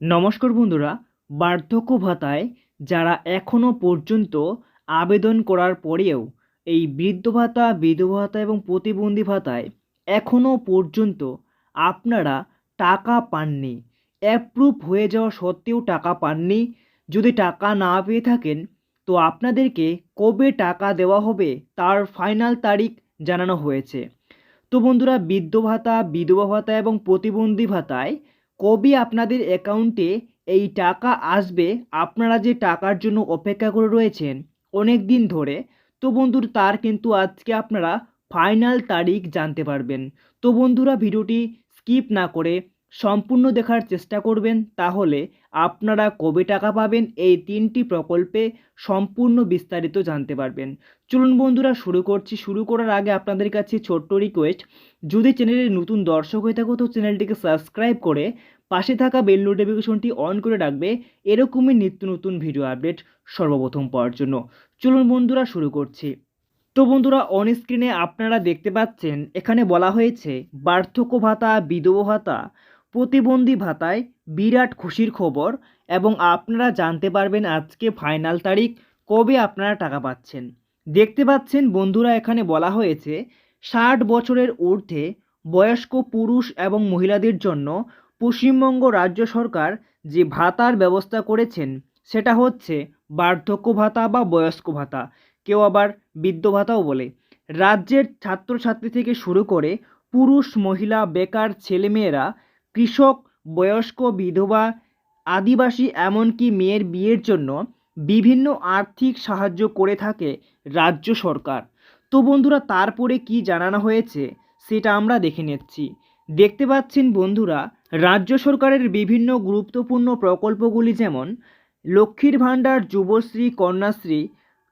নমস্কার বন্ধুরা, বার্ধক্য ভাতায় যারা এখনও পর্যন্ত আবেদন করার পরেও এই বৃদ্ধ ভাতা, বিধবা ভাতা এবং প্রতিবন্ধী ভাতায় এখনও পর্যন্ত আপনারা টাকা পাননি। অ্যাপ্রুভ হয়ে যাওয়া সত্ত্বেও টাকা পাননি। যদি টাকা না পেয়ে থাকেন, তো আপনাদেরকে কবে টাকা দেওয়া হবে তার ফাইনাল তারিখ জানানো হয়েছে। তো বন্ধুরা বৃদ্ধ ভাতা, বিধবা ভাতা এবং প্রতিবন্ধী ভাতায় কবে আপনাদের অ্যাকাউন্টে এই টাকা আসবে? আপনারা যে টাকার জন্য অপেক্ষা করে রয়েছেন অনেক দিন ধরে, তো বন্ধুর তার কিন্তু আজকে আপনারা ফাইনাল তারিখ জানতে পারবেন। তো বন্ধুরা, ভিডিওটি স্কিপ না করে সম্পূর্ণ দেখার চেষ্টা করবেন, তাহলে আপনারা কবে টাকা পাবেন এই তিনটি প্রকল্পে সম্পূর্ণ বিস্তারিত জানতে পারবেন। চলুন বন্ধুরা, শুরু করছি। শুরু করার আগে আপনাদের কাছে ছোট্ট রিকোয়েস্ট যদি চ্যানেলে নতুন দর্শক হয়ে থাকো, তো চ্যানেলটিকে সাবস্ক্রাইব করে পাশে থাকা বেল নোটিফিকেশনটি অন করে রাখবে। এরকমই নিত্য নতুন ভিডিও আপডেট সর্বপ্রথম পাওয়ার জন্য। চলুন বন্ধুরা, শুরু করছি। তো বন্ধুরা অন স্ক্রিনে আপনারা দেখতে পাচ্ছেন, এখানে বলা হয়েছে, বার্ধক্য ভাতা, বিধবা ভাতা প্রতিবন্ধী ভাতায় বিরাট খুশির খবর এবং আপনারা জানতে পারবেন আজকে ফাইনাল তারিখ, কবে আপনারা টাকা পাচ্ছেন। দেখতে পাচ্ছেন বন্ধুরা, এখানে বলা হয়েছে, ষাট বছরের ঊর্ধ্বে বয়স্ক পুরুষ এবং মহিলাদের জন্য পশ্চিমবঙ্গ রাজ্য সরকার যে ভাতার ব্যবস্থা করেছেন, সেটা হচ্ছে বার্ধক্য ভাতা বা বয়স্ক ভাতা। কেউ আবার বৃদ্ধ ভাতাও বলে। রাজ্যের ছাত্রছাত্রী থেকে শুরু করে পুরুষ, মহিলা, বেকার, ছেলেমেয়েরা কৃষক, বয়স্ক, বিধবা, আদিবাসী এমনকি মেয়ের বিয়ের জন্য বিভিন্ন আর্থিক সাহায্য করে থাকে রাজ্য সরকার। তো বন্ধুরা, তারপরে কি জানানো হয়েছে সেটা আমরা দেখে নিচ্ছি। দেখতে পাচ্ছেন বন্ধুরা, রাজ্য সরকারের বিভিন্ন গুরুত্বপূর্ণ প্রকল্পগুলি যেমন লক্ষ্মীর ভাণ্ডার, যুবশ্রী, কন্যাশ্রী,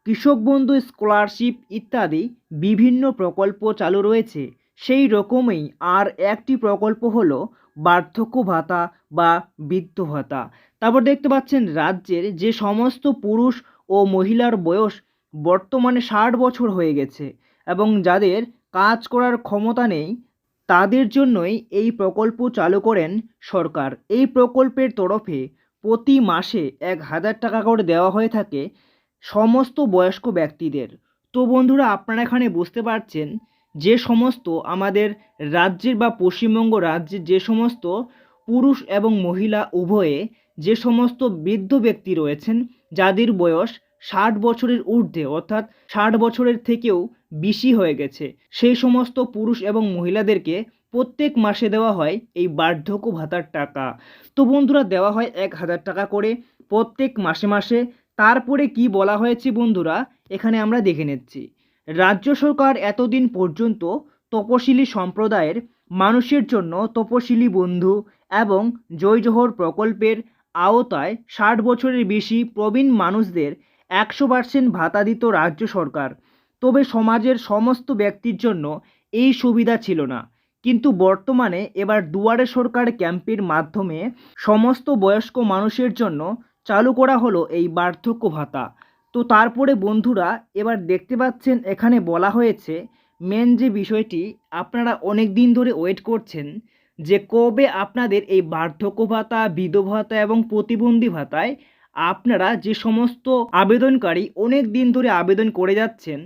কৃষক বন্ধু স্কলারশিপ ইত্যাদি বিভিন্ন প্রকল্প চালু রয়েছে। সেই রকমই আর একটি প্রকল্প হলো বার্ধক্য ভাতা বা বৃদ্ধ ভাতা তারপর দেখতে পাচ্ছেন রাজ্যের যে সমস্ত পুরুষ ও মহিলার বয়স বর্তমানে ষাট বছর হয়ে গেছে এবং যাদের কাজ করার ক্ষমতা নেই, তাদের জন্যই এই প্রকল্প চালু করেন সরকার। এই প্রকল্পের তরফে প্রতি মাসে এক হাজার টাকা করে দেওয়া হয়ে থাকে সমস্ত বয়স্ক ব্যক্তিদের। তো বন্ধুরা, আপনারা এখানে বুঝতে পারছেন যে সমস্ত আমাদের রাজ্যের বা পশ্চিমবঙ্গ রাজ্যের যে সমস্ত পুরুষ এবং মহিলা উভয়ে যে সমস্ত বৃদ্ধ ব্যক্তি রয়েছেন, যাদের বয়স ষাট বছরের ঊর্ধ্বে অর্থাৎ ষাট বছরের থেকেও বেশি হয়ে গেছে, সেই সমস্ত পুরুষ এবং মহিলাদেরকে প্রত্যেক মাসে দেওয়া হয় এই বার্ধক্য ভাতার টাকা। তো বন্ধুরা, দেওয়া হয় এক হাজার টাকা করে প্রত্যেক মাসে মাসে। তারপরে কি বলা হয়েছে বন্ধুরা? এখানে আমরা দেখে নিচ্ছি। রাজ্য সরকার এতদিন পর্যন্ত তপশিলি সম্প্রদায়ের মানুষের জন্য তপশিলি বন্ধু এবং জয় জোহর প্রকল্পের আওতায় ষাট বছরের বেশি প্রবীণ মানুষদের একশো পার্সেন্ট ভাতা দিত রাজ্য সরকার। তবে সমাজের সমস্ত ব্যক্তির জন্য এই সুবিধা ছিল না। কিন্তু বর্তমানে এবার দুয়ারে সরকার ক্যাম্পের মাধ্যমে সমস্ত বয়স্ক মানুষের জন্য চালু করা হলো এই বার্ধক্য ভাতা। তো তারপরে বন্ধুরা, এবার দেখতে পাচ্ছেন এখানে বলা হয়েছে মেন যে বিষয়টি, আপনারা অনেক দিন ধরে ওয়েট করছেন যে কবে আপনাদের এই বার্ধক্য ভাতা, বিধবা ভাতা এবং প্রতিবন্ধী ভাতায় আপনারা যে সমস্ত আবেদনকারী অনেক দিন ধরে আবেদন করে যাচ্ছেন,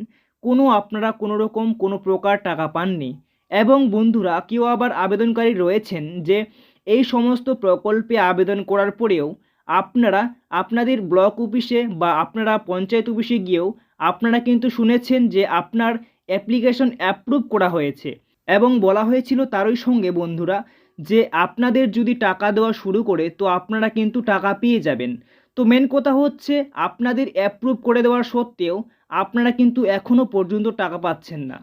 কোনো আপনারা কোনো রকম কোনো প্রকার টাকা পাননি। এবং বন্ধুরা, কেউ আবার আবেদনকারী রয়েছেন যে এই সমস্ত প্রকল্পে আবেদন করার পরেও আপনারা, আপনাদের ব্লক অফিসে বা আপনারা পঞ্চায়েত অফিসে গিয়েও আপনারা কিন্তু শুনেছেন যে আপনার অ্যাপ্লিকেশন অ্যাপ্রুভ করা হয়েছে। এবং বলা হয়েছিল তারই সঙ্গে বন্ধুরা যে আপনাদের যদি টাকা দেওয়া শুরু করে তো আপনারা কিন্তু টাকা পেয়ে যাবেন। তো মেন কথা হচ্ছে আপনাদের অ্যাপ্রুভ করে দেওয়ার সত্ত্বেও আপনারা কিন্তু এখনও পর্যন্ত টাকা পাচ্ছেন না।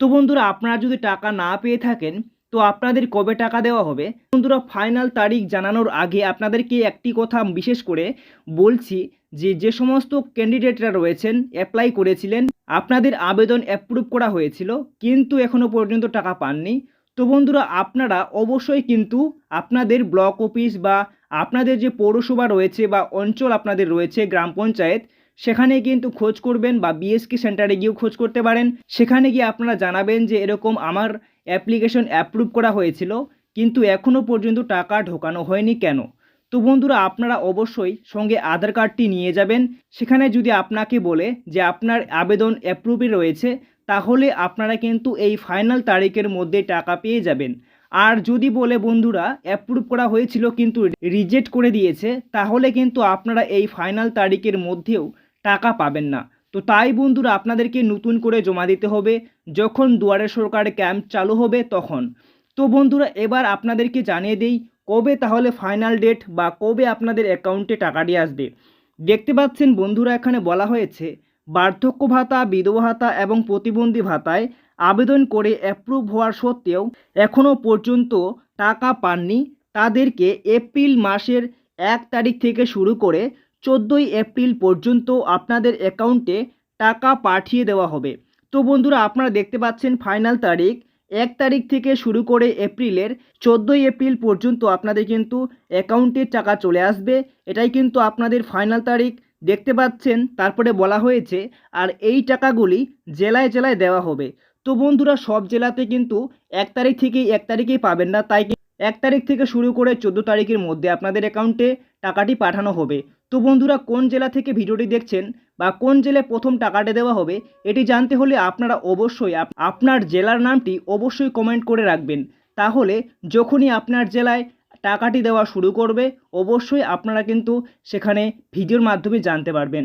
তো বন্ধুরা, আপনারা যদি টাকা না পেয়ে থাকেন তো আপনাদের কবে টাকা দেওয়া হবে? বন্ধুরা ফাইনাল তারিখ জানানোর আগে আপনাদেরকে একটি কথা বিশেষ করে বলছি যে যে সমস্ত ক্যান্ডিডেটরা রয়েছেন অ্যাপ্লাই করেছিলেন, আপনাদের আবেদন অ্যাপ্রুভ করা হয়েছিল, কিন্তু এখনও পর্যন্ত টাকা পাননি। তো বন্ধুরা, আপনারা অবশ্যই কিন্তু আপনাদের ব্লক অফিস বা আপনাদের যে পৌরসভা রয়েছে বা অঞ্চল আপনাদের রয়েছে, গ্রাম পঞ্চায়েত সেখানে কিন্তু খোঁজ করবেন বা বিএসকে সেন্টারে গিয়েও খোঁজ করতে পারেন। সেখানে গিয়ে আপনারা জানাবেন যে এরকম আমার অ্যাপ্লিকেশন অ্যাপ্রুভ করা হয়েছিল, কিন্তু এখনও পর্যন্ত টাকা ঢোকানো হয়নি কেন? তো বন্ধুরা, আপনারা অবশ্যই সঙ্গে আধার কার্ডটি নিয়ে যাবেন। সেখানে যদি আপনাকে বলে যে আপনার আবেদন অ্যাপ্রুভে রয়েছে, তাহলে আপনারা কিন্তু এই ফাইনাল তারিখের মধ্যে টাকা পেয়ে যাবেন। আর যদি বলে বন্ধুরা অ্যাপ্রুভ করা হয়েছিল কিন্তু রিজেক্ট করে দিয়েছে, তাহলে কিন্তু আপনারা এই ফাইনাল তারিখের মধ্যেও টাকা পাবেন না। তো তাই বন্ধুরা, আপনাদেরকে নতুন করে জমা দিতে হবে। যখন দুয়ারে সরকার ক্যাম্প চালু হবে তখন। তো বন্ধুরা, এবার আপনাদেরকে জানিয়ে দিই, কবে তাহলে ফাইনাল ডেট বা কবে আপনাদের অ্যাকাউন্টে টাকাটি আসবে? দেখতে পাচ্ছেন বন্ধুরা, এখানে বলা হয়েছে বার্ধক্য ভাতা, বিধবা ভাতা এবং প্রতিবন্ধী ভাতায় আবেদন করে অ্যাপ্রুভ হওয়ার সত্ত্বেও এখনও পর্যন্ত টাকা পাননি। তাদেরকে এপ্রিল মাসের এক তারিখ থেকে শুরু করে চোদ্দোই এপ্রিল পর্যন্ত আপনাদের অ্যাকাউন্টে টাকা পাঠিয়ে দেওয়া হবে। তো বন্ধুরা, আপনারা দেখতে পাচ্ছেন ফাইনাল তারিখ। এক তারিখ থেকে শুরু করে এপ্রিলের চোদ্দোই এপ্রিল পর্যন্ত আপনাদের কিন্তু অ্যাকাউন্টের টাকা চলে আসবে। এটাই কিন্তু আপনাদের ফাইনাল তারিখ। দেখতে পাচ্ছেন, তারপরে বলা হয়েছে, আর এই টাকাগুলি জেলায় জেলায় দেওয়া হবে। তো বন্ধুরা, সব জেলাতে কিন্তু এক তারিখ থেকেই এক তারিখেই পাবেন না, তাই এক তারিখ থেকে শুরু করে চোদ্দ তারিখের মধ্যে আপনাদের অ্যাকাউন্টে টাকাটি পাঠানো হবে। তো বন্ধুরা, কোন জেলা থেকে ভিডিওটি দেখছেন বা কোন জেলায় প্রথম টাকাটা দেওয়া হবে, এটি জানতে হলে আপনারা অবশ্যই আপ- আপনার জেলার নামটি অবশ্যই কমেন্ট করে রাখবেন। তাহলে যখনই আপনার জেলায় টাকাটি দেওয়া শুরু করবে অবশ্যই আপনারা কিন্তু সেখানে ভিডিওর মাধ্যমে জানতে পারবেন।